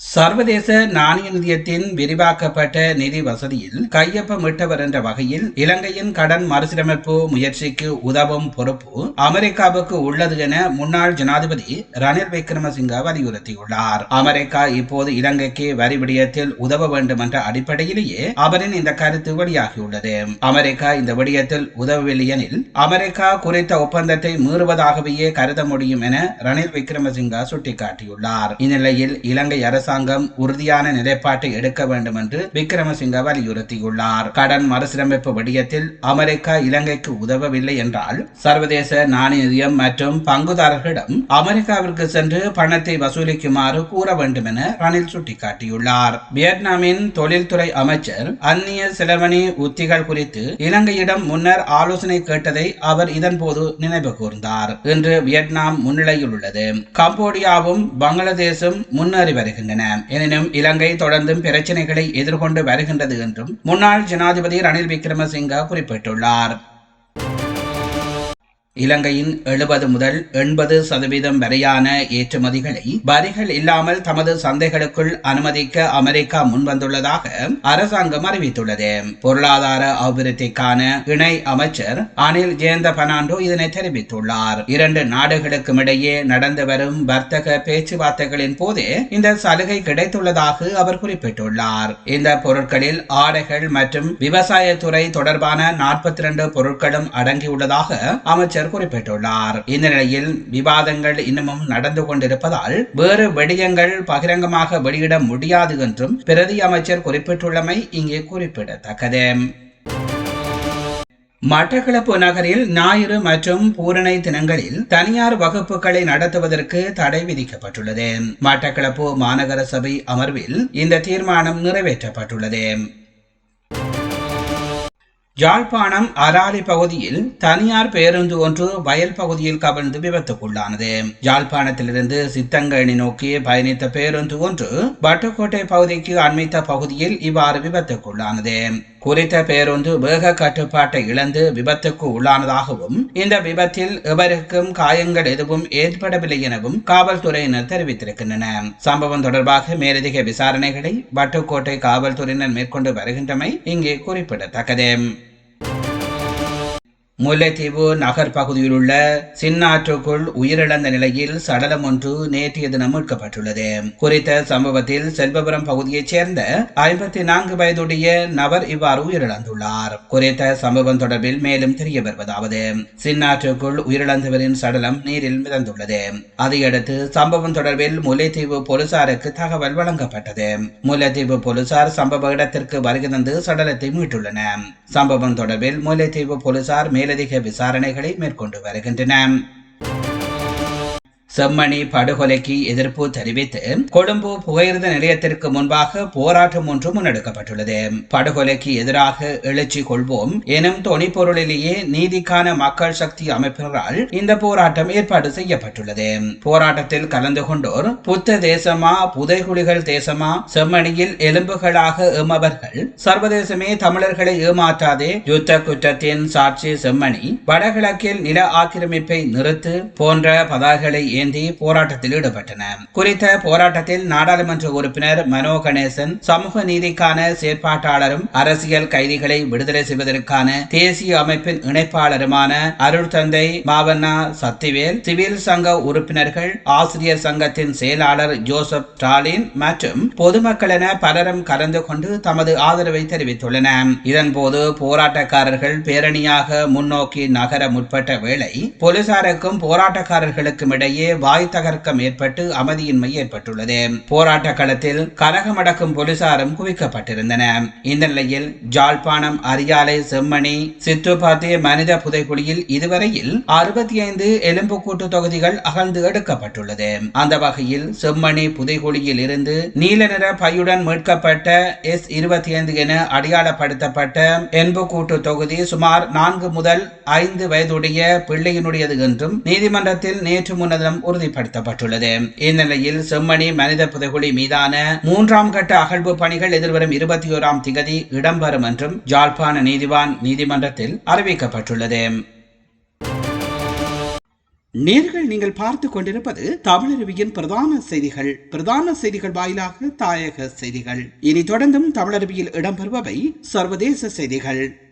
சர்வதேச நாணய நிதியத்தின் விரிவாக்கப்பட்ட நிதி வசதியில் கையொப்பமிட்டவர் என்ற வகையில் இலங்கையின் கடன் மறுசீரமைப்பு முயற்சிக்கு உதவும் பொறுப்பு அமெரிக்காவுக்கு உள்ளது என முன்னாள் ஜனாதிபதி ரணில் விக்ரமசிங்க வலியுறுத்தியுள்ளார். அமெரிக்கா இப்போது இலங்கைக்கு வரி விடயத்தில் உதவ வேண்டும் என்ற அடிப்படையிலேயே அவரின் இந்த கருத்து வெளியாகியுள்ளது. அமெரிக்கா இந்த விடயத்தில் உதவவில்லையெனில் அமெரிக்கா குறித்த ஒப்பந்தத்தை மீறுவதாகவே கருத முடியும் என ரணில் விக்ரமசிங்கா சுட்டிக்காட்டியுள்ளார். இந்நிலையில் இலங்கை அரசு அரசாங்கம் உறுதியான நிலைப்பாட்டை எடுக்க வேண்டும் என்று விக்ரமசிங்க வலியுறுத்தியுள்ளார் கடன் மறுசீரமைப்பு விடயத்தில் அமெரிக்கா இலங்கைக்கு உதவவில்லை என்றால் சர்வதேச நாணய நிதியம் மற்றும் பங்குதாரர்களிடம் அமெரிக்காவிற்கு சென்று பணத்தை வசூலிக்குமாறு கூற வேண்டும் என ரணில் சுட்டிக்காட்டியுள்ளார். வியட்நாமின் தொழில்துறை அமைச்சர் அந்நிய செலவணி உத்திகள் குறித்து இலங்கையிடம் முன்னர் ஆலோசனை கேட்டதை அவர் இதன்போது நினைவு கூர்ந்தார். இன்று வியட்நாம் முன்னிலையில் உள்ளது. கம்போடியாவும் பங்களாதேசும் முன்னேறி வருகின்றன. வருகின்றன எனினும் இலங்கை தொடர்ந்தும் பிரச்சினைகளை எதிர்கொண்டு வருகின்றது என்றும் முன்னாள் ஜனாதிபதி ரணில் விக்ரமசிங்க குறிப்பிட்டுள்ளார். இலங்கையின் எழுபது முதல் எண்பது சதவீதம் வரையான ஏற்றுமதிகளை வரிகள் இல்லாமல் தமது சந்தைகளுக்குள் அனுமதிக்க அமெரிக்கா முன்வந்துள்ளதாக அரசாங்கம் அறிவித்துள்ளது. பொருளாதார அபிவிருத்திக்கான இணை அமைச்சர் அனில் ஜெயந்த பனாண்டோ இதனை தெரிவித்துள்ளார். இரண்டு நாடுகளுக்கும் இடையே நடந்து வரும் வர்த்தக பேச்சுவார்த்தைகளின் போதே இந்த சலுகை கிடைத்துள்ளதாக அவர் குறிப்பிட்டுள்ளார். இந்த பொருட்களில் ஆடைகள் மற்றும் விவசாயத்துறை தொடர்பான நாற்பத்தி இரண்டு பொருட்களும் அடங்கியுள்ளதாக அமைச்சர் அமைச்சர் குறிப்பிட்டுள்ளார். இந்த நிலையில் விவாதங்கள் இன்னமும் நடந்து கொண்டிருப்பதால் வேறு விடயங்கள் பகிரங்கமாக வெளியிட முடியாது என்றும் பிரதி அமைச்சர் குறிப்பிட்டுள்ளமை இங்கே குறிப்பிடத்தக்கது. மட்டக்களப்பு நகரில் ஞாயிறு மற்றும் பூரணை தினங்களில் தனியார் வகுப்புகளை நடத்துவதற்கு தடை விதிக்கப்பட்டுள்ளது. மட்டக்களப்பு மாநகர சபை அமர்வில் இந்த தீர்மானம் நிறைவேற்றப்பட்டுள்ளது. யாழ்ப்பாணம் அராலி பகுதியில் தனியார் பேருந்து ஒன்று வயல் பகுதியில் கவிழ்ந்து விபத்துக்குள்ளானது. யாழ்ப்பாணத்திலிருந்து சித்தங்கணி நோக்கி பயணித்த பேருந்து ஒன்று வட்டுக்கோட்டை பகுதிக்கு அண்மித்த பகுதியில் இவ்வாறு விபத்துக்குள்ளானது. குறித்த பேருந்து வேக கட்டுப்பாட்டை இழந்து விபத்துக்கு உள்ளானதாகவும் இந்த விபத்தில் எவருக்கும் காயங்கள் எதுவும் ஏற்படவில்லை எனவும் காவல்துறையினர் தெரிவித்திருக்கின்றனர் சம்பவம் தொடர்பாக மேலதிக விசாரணைகளை வட்டுக்கோட்டை காவல்துறையினர் மேற்கொண்டு வருகின்றமை இங்கே குறிப்பிடத்தக்கது. முல்லைத்தீவு நகர் பகுதியில் உள்ள சின்னாற்றுக்குள் உயிரிழந்த நிலையில் சடலம் ஒன்று நேற்றைய தினம் மீட்கப்பட்டுள்ளது. குறித்த சம்பவத்தில் செல்வபுரம் பகுதியைச் சேர்ந்த ஐம்பத்தி நான்கு வயதுடைய நபர் இவ்வாறு உயிரிழந்துள்ளார். குறித்த சம்பவம் தொடர்பில் மேலும் தெரிய வருவதாவது. சின்னாற்றுக்குள் உயிரிழந்தவரின் சடலம் நீரில் மிதந்துள்ளது. அதையடுத்து சம்பவம் தொடர்பில் முல்லைத்தீவு போலீசாருக்கு தகவல் வழங்கப்பட்டது. முல்லைத்தீவு போலீசார் சம்பவ இடத்திற்கு வருகை தந்து சடலத்தை மீட்டுள்ளனர். சம்பவம் தொடர்பில் முல்லைத்தீவு போலீசார் மேலதிக விசாரணைகளை மேற்கொண்டு வருகின்றன செம்மணி படுகொலைக்கு எதிர்ப்பு தெரிவித்து கொழும்பு புகையிரத நிலையத்திற்கு முன்பாக போராட்டம் ஒன்று முன்னெடுக்கப்பட்டுள்ளது. படுகொலைக்கு எதிராக எழுச்சி கொள்வோம் எனும் தொனிப்பொருளிலேயே நீதிக்கான மக்கள் சக்தி அமைப்பினரால் இந்த போராட்டம் ஏற்பாடு செய்யப்பட்டுள்ளது. போராட்டத்தில் கலந்து கொண்டோர் புத்த தேசமா புதைகுழிகள் தேசமா செம்மணியில் எலும்புகளாக ஏமவர்கள் சர்வதேசமே தமிழர்களை ஏமாற்றாதே யுத்த குற்றத்தின் சாட்சி செம்மணி வடகிழக்கில் நில ஆக்கிரமிப்பை நிறுத்து போன்ற பதாகளை ஏந்தி போராட்டத்தில் ஈடுபட்டன. குறித்த போராட்டத்தில் நாடாளுமன்ற உறுப்பினர் மனோ கணேசன் சமூக நீதிக்கான செயற்பாட்டாளரும் அரசியல் கைதிகளை விடுதலை செய்வதற்கான தேசிய அமைப்பின் இணைப்பாளருமான அருள் தந்தை மாவண்ணா சத்திவேல் சிவில் சங்க உறுப்பினர்கள் ஆசிரியர் சங்கத்தின் செயலாளர் ஜோசப் ஸ்டாலின் மற்றும் பொதுமக்கள் என பலரும் கலந்து கொண்டு தமது ஆதரவை தெரிவித்துள்ளனர். இதன்போது போராட்டக்காரர்கள் பேரணியாக முன்னோக்கி நகர முற்பட்ட வேளை போலீசாருக்கும் போராட்டக்காரர்களுக்கும் இடையே வாய் தகர்க்கம் ஏற்பட்டு அமைதியின்மை ஏற்பட்டுள்ளது. போராட்ட களத்தில் கலகமடக்கும் போலீசாரும் குவிக்கப்பட்டிருந்தன. இந்த நிலையில் ஜாழ்ப்பாணம் அரியாலை செம்மணி சித்துப்பாத்தி மனித புதைக்குழியில் இதுவரையில் அறுபத்தி ஐந்து எலும்புக்கூட்டு தொகுதிகள் அகழ்ந்து எடுக்கப்பட்டுள்ளது. அந்த வகையில் செம்மணி புதைக்குழியில் இருந்து நீல நிற பையுடன் மீட்கப்பட்ட எஸ் இருபத்தி ஐந்து என அடையாளப்படுத்தப்பட்ட எண்புக்கூட்டு தொகுதி சுமார் நான்கு முதல் ஐந்து வயதுடைய பிள்ளையினுடையது என்றும் நீதிமன்றத்தில் நேற்று முன்னதும் கட்டணம் உறுதிப்படுத்தப்பட்டுள்ளது. இந்நிலையில் செம்மணி மனித புதைகுழி மீதான மூன்றாம் கட்ட அகழ்வு பணிகள் எதிர்வரும் இருபத்தி ஓராம் திகதி இடம்பெறும் என்றும் ஜாழ்ப்பாண நீதிவான் நீதிமன்றத்தில் அறிவிக்கப்பட்டுள்ளது. நேர்கள் நீங்கள் பார்த்து கொண்டிருப்பது தமிழருவியின் பிரதான செய்திகள். பிரதான செய்திகள் வாயிலாக தாயக செய்திகள். இனி தொடர்ந்தும் தமிழருவியில் இடம்பெறுபவை சர்வதேச செய்திகள்.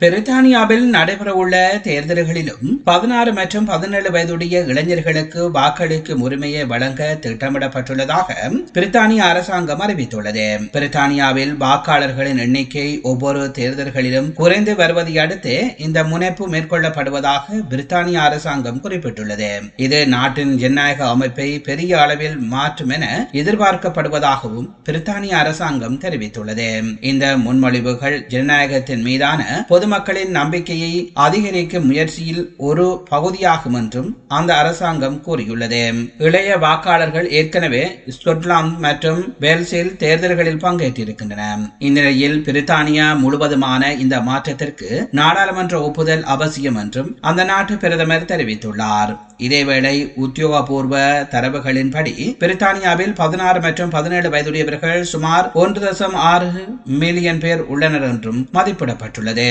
பிரித்தானியாவில் நடைபெறவுள்ள தேர்தல்களிலும் பதினாறு மற்றும் பதினேழு வயதுடைய இளைஞர்களுக்கு வாக்களிக்கும் உரிமையை வழங்க திட்டமிடப்பட்டுள்ளதாக பிரித்தானிய அரசாங்கம் அறிவித்துள்ளது. பிரித்தானியாவில் வாக்காளர்களின் எண்ணிக்கை ஒவ்வொரு தேர்தல்களிலும் குறைந்து வருவதை அடுத்து இந்த முனைப்பு மேற்கொள்ளப்படுவதாக பிரித்தானிய அரசாங்கம் குறிப்பிட்டுள்ளது. இது நாட்டின் ஜனநாயக அமைப்பை பெரிய அளவில் மாற்றும் என எதிர்பார்க்கப்படுவதாகவும் பிரித்தானிய அரசாங்கம் தெரிவித்துள்ளது. இந்த முன்மொழிவுகள் ஜனநாயகத்தின் மீதான பொது பொதுமக்களின் நம்பிக்கையை அதிகரிக்கும் முயற்சியில் ஒரு பகுதியாகும் என்றும் அந்த அரசாங்கம் கூறியுள்ளது. இளைய வாக்காளர்கள் ஏற்கனவே ஸ்கொட்லாந்து மற்றும் வேல்ஸில் தேர்தல்களில் பங்கேற்றிருக்கின்றன. இந்நிலையில் பிரித்தானியா முழுவதுமான இந்த மாற்றத்திற்கு நாடாளுமன்ற ஒப்புதல் அவசியம் என்றும் அந்த நாட்டு பிரதமர் தெரிவித்துள்ளார். இதேவேளை உத்தியோகபூர்வ தரவுகளின்படி பிரித்தானியாவில் பதினாறு மற்றும் பதினேழு வயதுடையவர்கள் சுமார் ஒன்று தசம் ஆறு மில்லியன் பேர் உள்ளனர் என்றும் மதிப்பிடப்பட்டுள்ளது.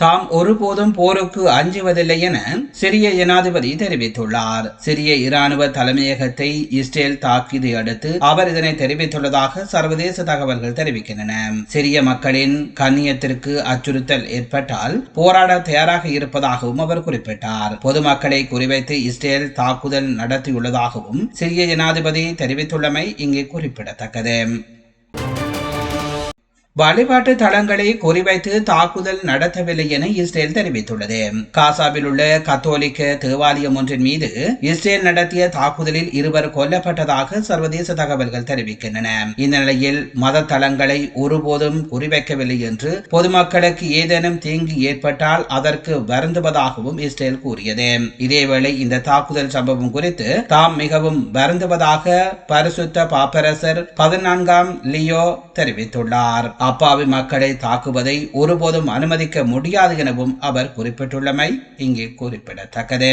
தாம் ஒருபோதும் போருக்கு அஞ்சுவதில்லை என சிரிய ஜனாதிபதி தெரிவித்துள்ளார். சிரிய இராணுவ தலைமையகத்தை இஸ்ரேல் தாக்கியதை அடுத்து அவர் இதனை தெரிவித்துள்ளதாக சர்வதேச தகவல்கள் தெரிவிக்கின்றன. சிரிய மக்களின் கண்ணியத்திற்கு அச்சுறுத்தல் ஏற்பட்டால் போராட தயாராக இருப்பதாகவும் அவர் குறிப்பிட்டார். பொதுமக்களை குறிவைத்து இஸ்ரேல் தாக்குதல் நடத்தியுள்ளதாகவும் சிரிய ஜனாதிபதி தெரிவித்துள்ளமை இங்கே குறிப்பிடத்தக்கது. வழிபாட்டு தளங்களை குறிவைத்து தாக்குதல் நடத்தவில்லை என இஸ்ரேல் தெரிவித்துள்ளது. காசாவில் உள்ள கத்தோலிக்க தேவாலயம் ஒன்றின் மீது இஸ்ரேல் நடத்திய தாக்குதலில் இருவர் கொல்லப்பட்டதாக சர்வதேச தகவல்கள் தெரிவிக்கின்றன. இந்த நிலையில் மத தளங்களை ஒருபோதும் குறிவைக்கவில்லை என்று பொதுமக்களுக்கு ஏதேனும் தீங்கு ஏற்பட்டால் அதற்கு வருந்துவதாகவும் இஸ்ரேல் கூறியது. இதேவேளை இந்த தாக்குதல் சம்பவம் குறித்து தாம் மிகவும் வருந்துவதாக பரிசுத்த பாப்பரசர் பதினான்காம் லியோ தெரிவித்துள்ளார். அப்பாவி மக்களை தாக்குவதை ஒருபோதும் அனுமதிக்க முடியாது எனவும் அவர் குறிப்பிட்டுள்ளமை இங்கே குறிப்பிடத்தக்கது.